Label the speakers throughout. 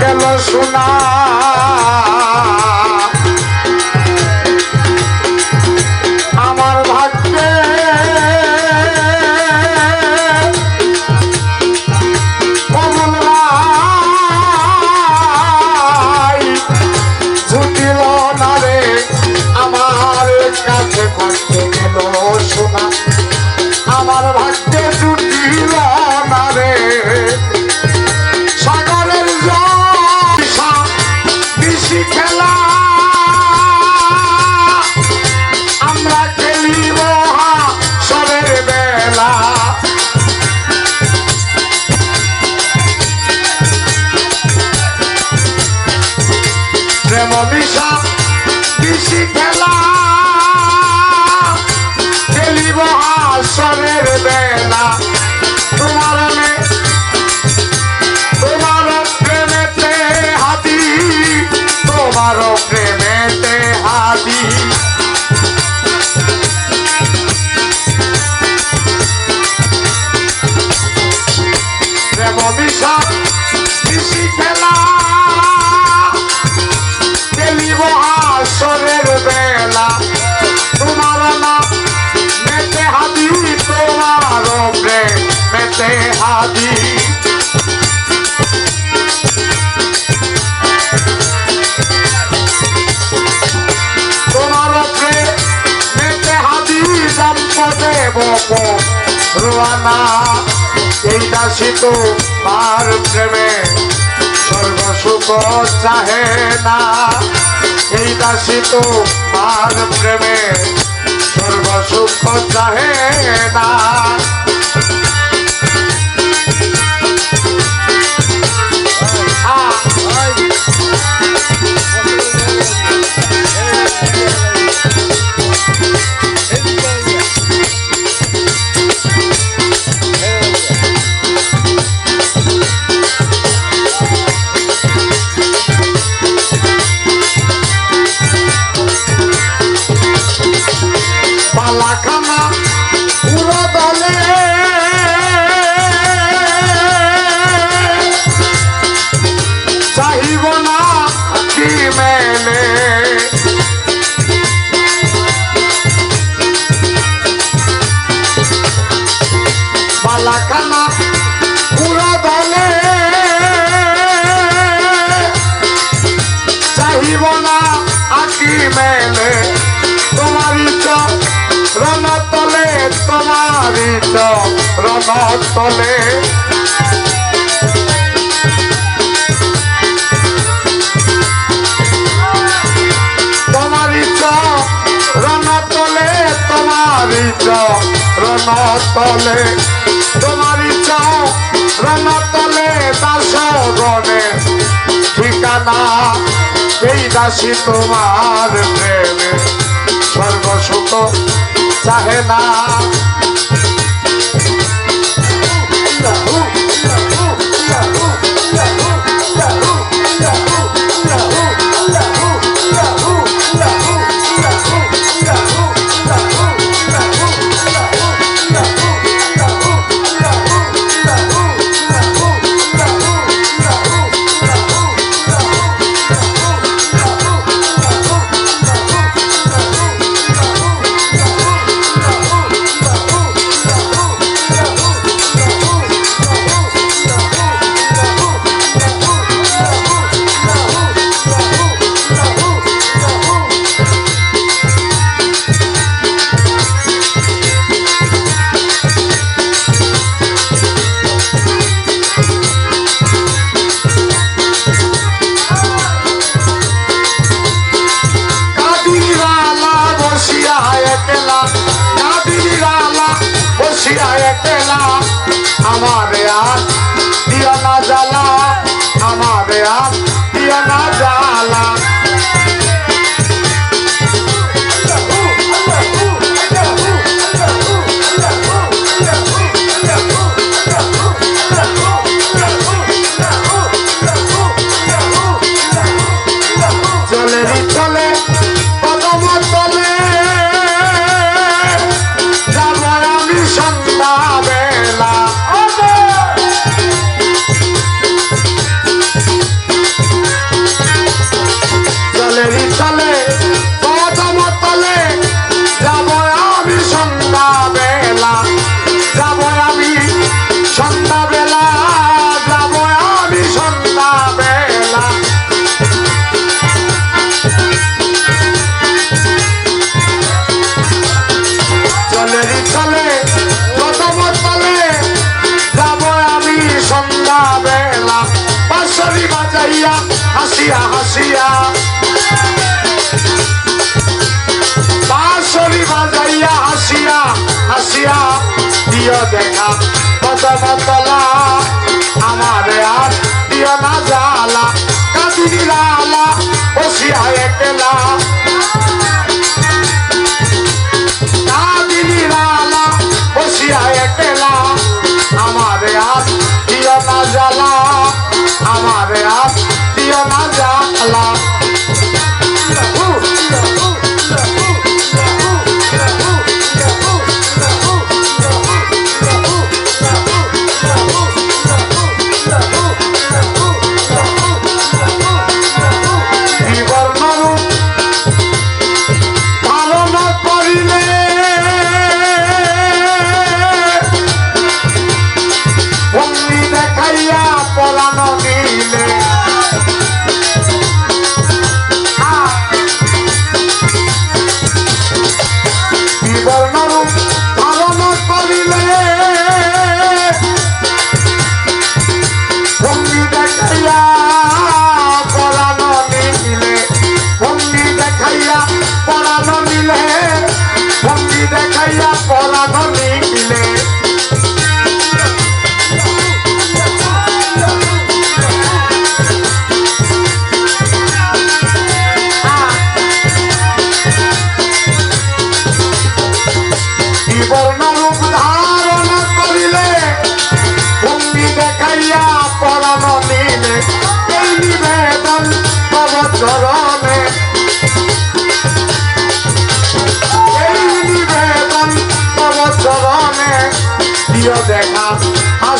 Speaker 1: গেল শোনা She না এই দাসী তো তার প্রেমে। সর্বসুখ চাহে না এই দাসী তো তার প্রেমে। সর্বসুখ চাহে না। রণতলে তোমারি রণতলে দাসগণে ঠিকানা সেই দাসী তোমার প্রেমে। স্বর্গসুখ চাহে না হাসিয়া হাসিয়া। বাঁশরি বাজাইয়া, হাসিয়া হাসিয়া। দিয় দেখা পদমতলা আমার আর দিয় না জালা কাঁদিনি লালা, বসিয়া একলা।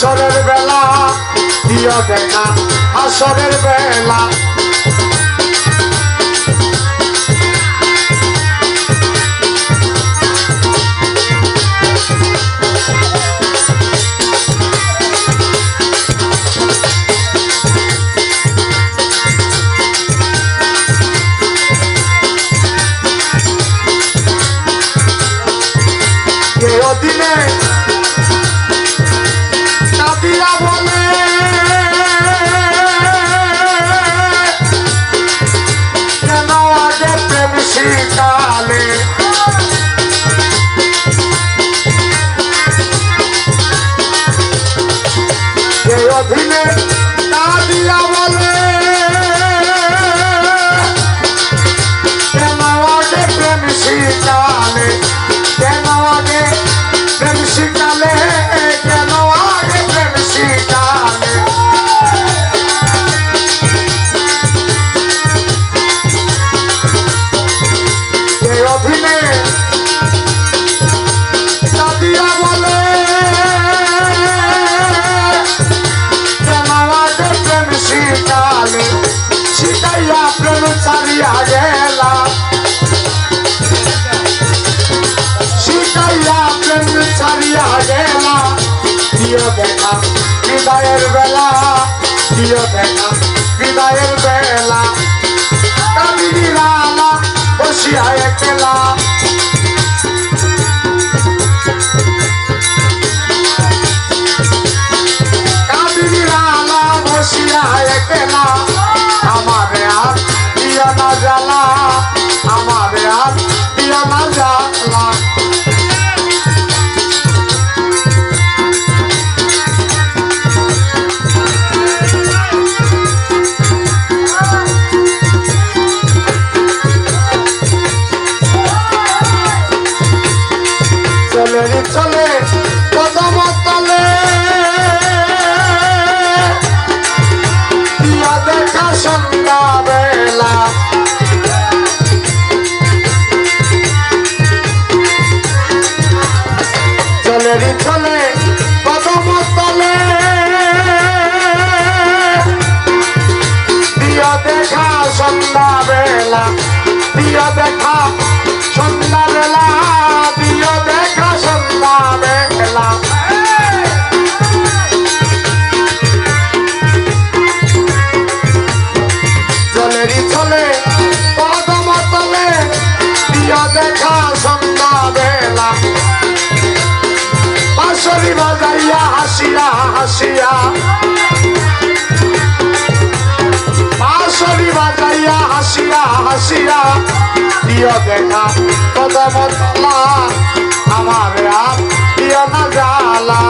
Speaker 1: আসরের বেলা দিও দেখা আসরের বেলা। বিদায়ের বেলা দিও দেখা বিদায়ের বেলা। কামিনী রালা বসিয়া একলা কামিনী রালা বসিয়া একলা দেখা সন্ধ্যা বেলা দিও দেখা সন্ধ্যা বেলা জলেরই চলে কদম তলে দিও দেখা সন্ধ্যা বেলা বাঁশরি বাজাইয়া হাসিয়া হাসিয়া হাসিয়া হাসিয়া। প্রিয় দেখা কদমতলা আমার আর প্রিয় না জ্বালা।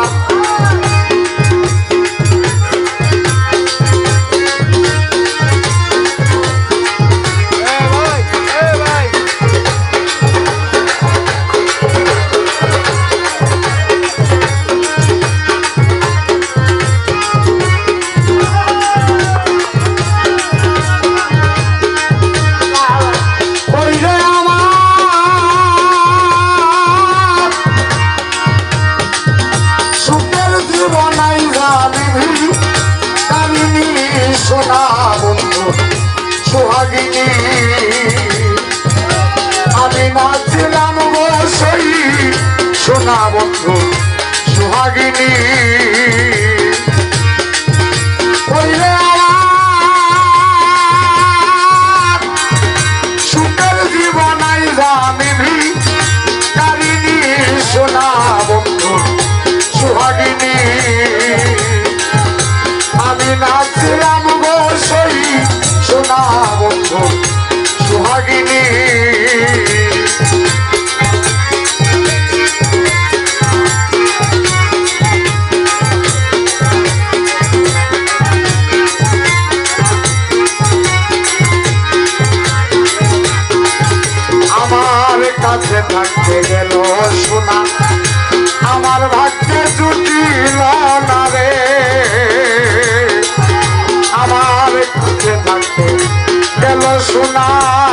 Speaker 1: আল্লাহ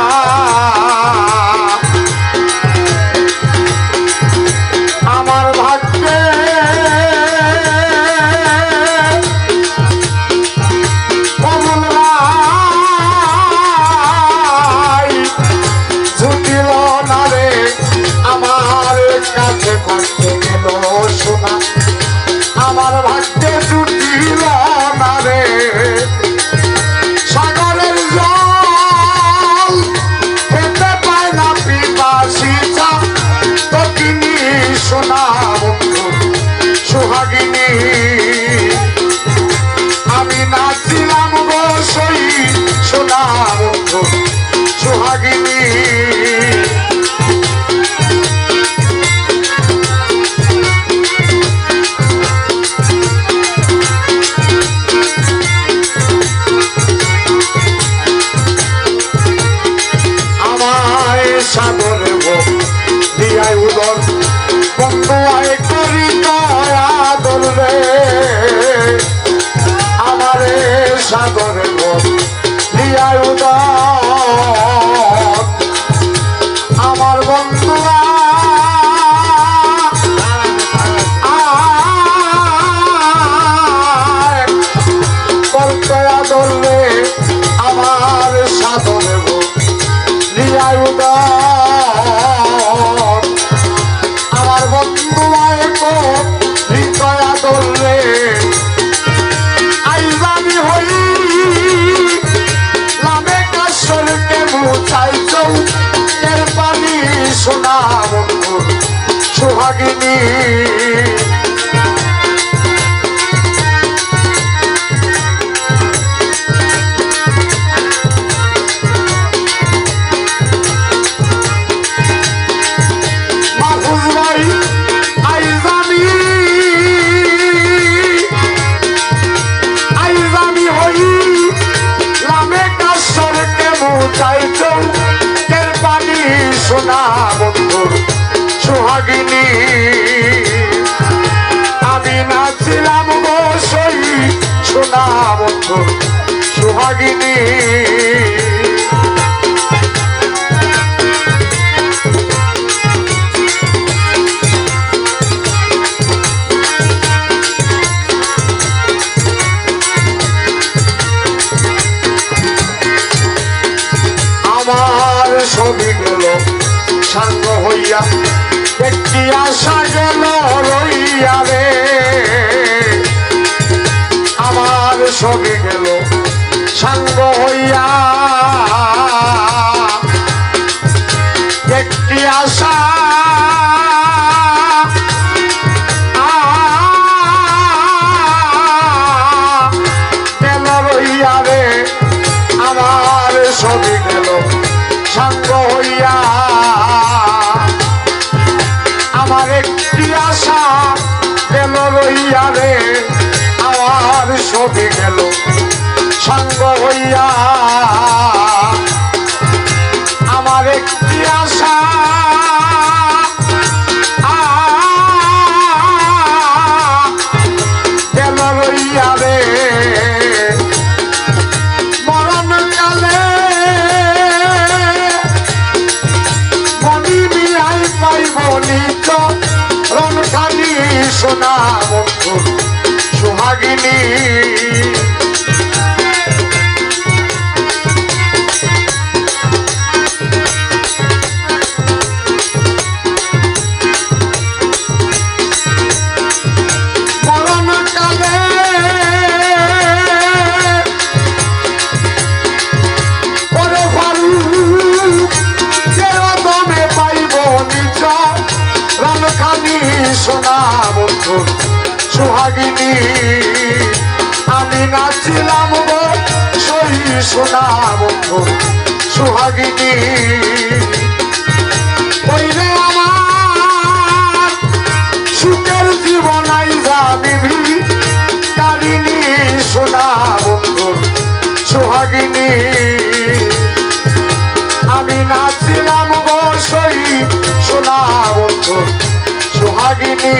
Speaker 1: করবে রাগিনী আমার ছবিগুলো শান্ত হইয়া একটি আশা গেল রইয়া রে। আমার ছবিগুলো সাঙ্গ হইয়া একটি আশা আমার ছবি গেল। সাঙ্গ হইয়া আমার একটি আশা গেল আমার ছবি গেল। সঙ্গ হইয়া আমার সোনা বন্ধু, সোহাগিনী। ওইরে আমার, সুখের জীবনাই যাবিবি কারিনী সোনা বন্ধু, সোহাগিনী। আমি নাচিলাম বসই সোনা বন্ধু, সোহাগিনী।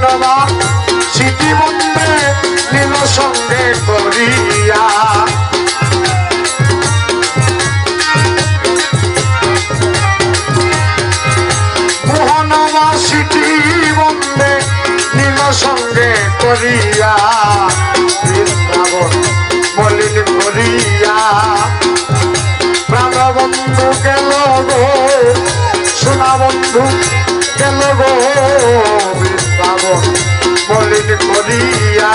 Speaker 1: মোহনবা সিটি বন্দে নীল সঙ্গে করিয়া। সঙ্গে করিয়া। বৃন্দাবন মলিন করিয়া প্রাণবন্ধু গেল গো সোনা বন্ধু করিয়া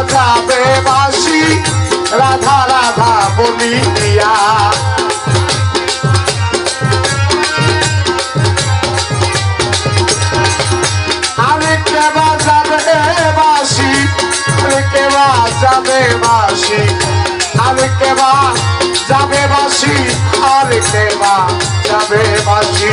Speaker 1: বাজাবে বাসি, রাধা রাধা বলিয়া বাজাবে বাসি বাসি যাবে বাসি আর কে বা যাবে বাসি।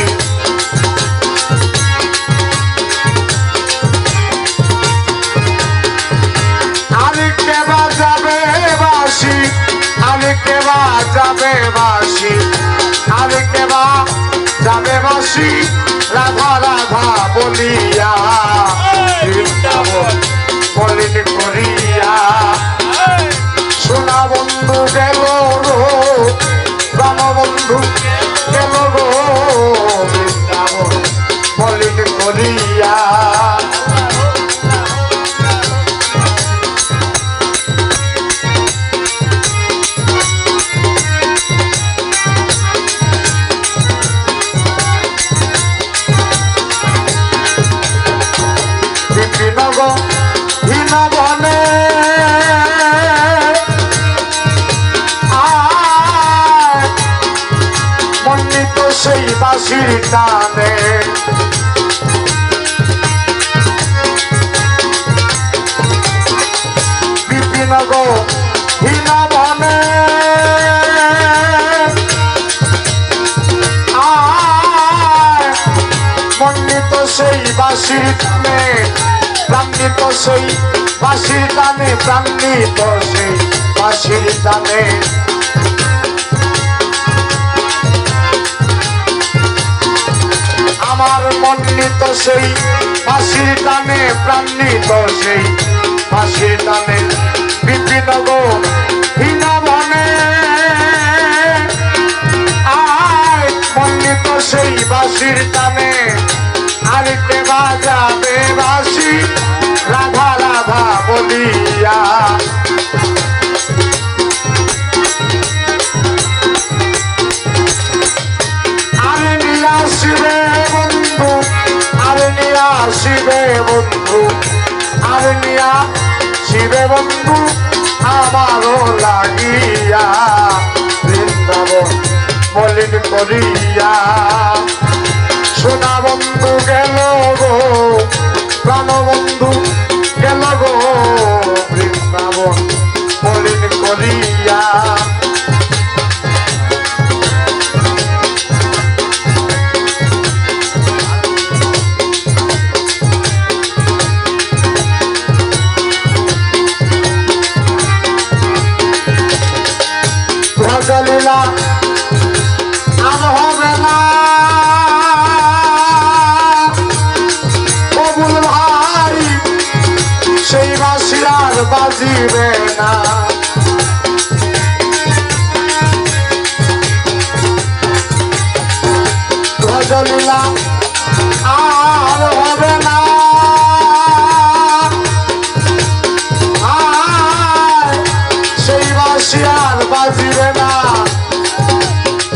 Speaker 1: কেবা যাবে বাসি আরে কেবা যাবে বাসি রাধা রাধা বলিয়া বৃন্দাবন বলিন করিয়া। সোনা বন্ধু গেল রামবন্ধু বাঁশির টানে প্রাণিত সেই বাঁশির টানে প্রাণিত সেই বাঁশির টানে আমার মন্ডিত সেই ফাঁসির টানে প্রাণিত সেই ফাঁসির টানে বিপিন গো হীনা মনে। আয় মন্ডিত সেই বাঁশির টানে আরিতে বাজাবে বাঁশি, রাধা রাধা বলিয়া। আরে নিয়ে আসিবে বন্ধু, আরে নিয়ে আসিবে বন্ধু, আরে নিয়ে আসিবে বন্ধু আমারও লাগিয়া। বৃন্দাবন করিয়া। সোনা বন্ধু গেল গো প্রাণ বন্ধু ভজলীলা আর হবে না। সেই বাসি আর বাজিবে না।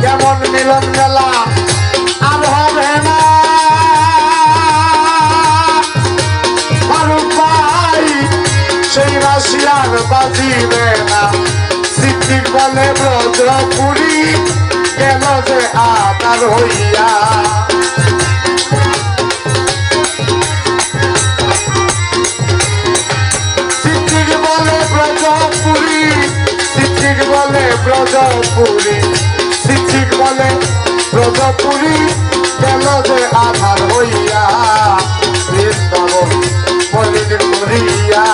Speaker 1: কেমন মিলন মেলা বলে ব্রজপুরি গেল যে আদার হইয়া। সিদ্দিক বলে ব্রজপুরি সিদ্দিক বলে ব্রজপুরি সিদ্দিক বলে ব্রজপুরি গেল যে আধার হইয়া? বৃন্দাবন মলিন করিয়া।